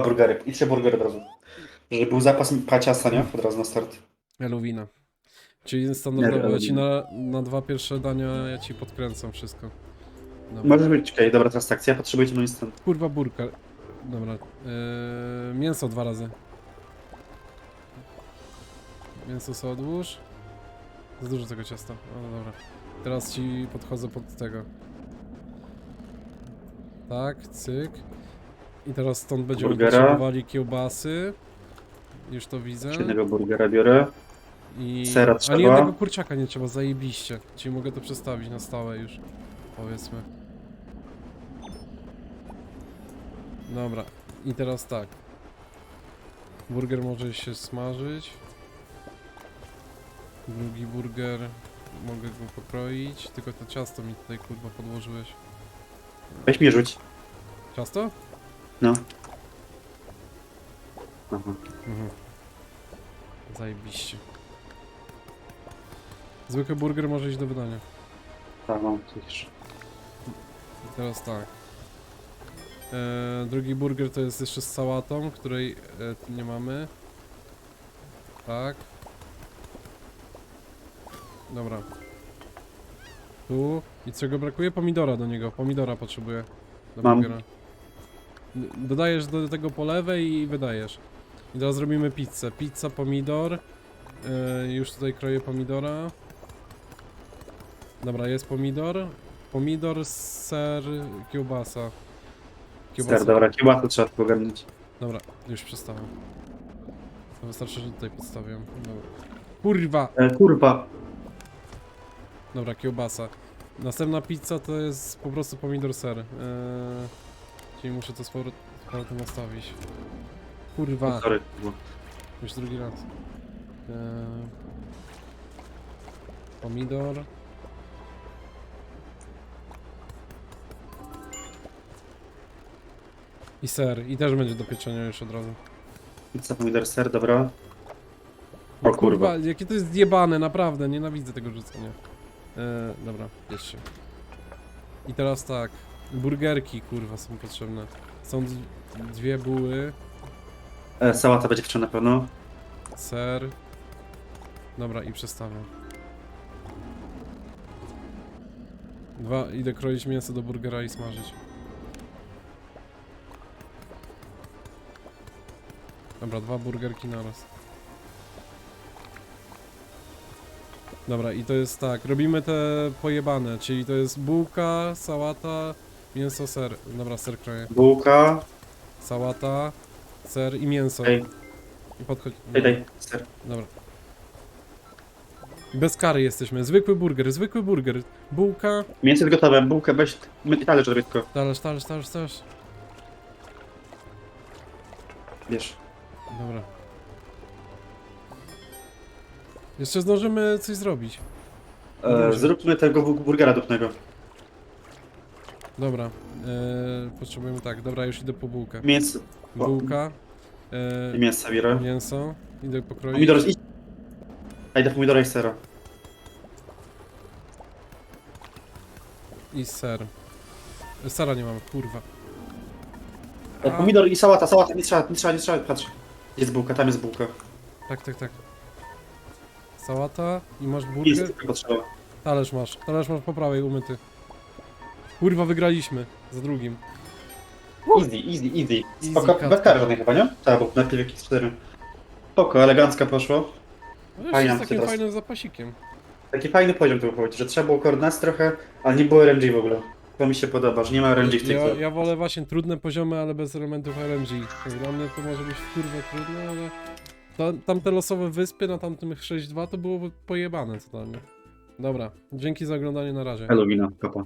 burgery. I trzy burgery od razu. Żeby był zapas paciasa, nie? Od razu na start. Eluwina. Czyli standardowo Nie, ja ci na, na dwa pierwsze dania ja ci podkręcam wszystko. Dobra. Może być, okej, dobra, teraz akcja. Potrzebujecie no instant. Kurwa burka. Dobra. Eee, mięso dwa razy. Mięso sobie odłóż. Za dużo tego ciasta. O, no dobra. Teraz ci podchodzę pod tego. Tak, cyk. I teraz stąd będziemy Burgera. potrzebowali kiełbasy. Już to widzę. Jednego burgera biorę. I... Sera trzeba. nie jednego kurczaka nie trzeba, zajebiście. Czyli mogę to przestawić na stałe już. Powiedzmy. Dobra. I teraz tak. Burger może się smażyć. Drugi burger mogę go pokroić. Tylko to ciasto mi tutaj kurwa podłożyłeś. Weź mi rzuć. Ciasto? No. Aha. Mhm. Zajebiście. Zwykły burger może iść do wydania. Tak, mam coś. I teraz tak. E, drugi burger to jest jeszcze z sałatą, której e, nie mamy. Tak. Dobra. Tu. I czego brakuje? Pomidora do niego. Pomidora potrzebuję. Do Mam. burgera. Dodajesz do tego po lewej i wydajesz. I teraz zrobimy pizzę. Pizza, pomidor. E, już tutaj kroję pomidora. Dobra, jest pomidor. Pomidor, ser, kiełbasa. Ser, dobra, kiełbasę trzeba tylko ogarnąć. Dobra, już przestawiam. To wystarczy, że tutaj podstawiam. Dobra. Kurwa! E, kurwa. Dobra, kiełbasa. Następna pizza to jest po prostu pomidor ser. Eee, czyli muszę to z powrot- z powrotem nastawić. Kurwa, Sorry. kurwa. już drugi raz. Eee, pomidor. I ser. I też będzie do pieczenia już od razu. Pizza, pomidor, ser, dobra. O kurwa. jakie to jest zjebane, naprawdę, nienawidzę tego rzucenia. E, dobra, bierzcie. I teraz tak, burgerki kurwa są potrzebne. Są d- dwie buły, E, sałata będzie wczoraj na pewno. ser. Dobra, i przestawiam. Dwa, idę kroić mięso do burgera i smażyć. Dobra, dwa burgerki naraz. Dobra, i to jest tak, robimy te pojebane, czyli to jest bułka, sałata, mięso, ser. Dobra, ser kroję. Bułka. Sałata, ser i mięso. Ej, I podchodź. daj, daj, ser. Dobra. Bez kary jesteśmy. Zwykły burger, zwykły burger. Bułka. Mięso jest gotowe, bułkę weź. My- Talerz robię tylko. Talerz, talerz, talerz, talerz. Wiesz. Dobra. Jeszcze zdążymy coś zrobić. E, zróbmy tego bu- burgera dupnego. Dobra. Eee, potrzebujemy tak. Dobra, już idę po bułkę. Mięso. Bułka. I Eee, mięsa biorę. mięso. Idę pokroić. Pomidor, idź. A idę pomidora i sera. I ser. Sera nie mamy, kurwa. E, pomidor i sałata, sałata, nie trzeba, nie trzeba, nie trzeba, patrz. Jest bułka, tam jest bułka. Tak, tak, tak. Sałata i masz burger. tylko potrzeba. Talerz masz, talerz masz po prawej umyty. Kurwa, wygraliśmy. Za drugim. Easy, easy, easy. Easy Spoko, cut. bez kary żadnej chyba, nie? Tak, bo najpierw jakieś cztery. Spoko, elegancko poszło. No z takim teraz. fajnym zapasikiem. Taki fajny poziom tu wychodzi, że trzeba było koordynacji trochę, ale nie było RNG w ogóle. To mi się podoba, że nie ma RNG w tej Ja, grze. ja wolę właśnie trudne poziomy, ale bez elementów RNG. Dla mnie to może być kurwa trudne, ale... Ta, tamte losowe wyspy na tamtym 6.2 to było pojebane totalnie. Dobra, dzięki za oglądanie na razie. Halloween, papa.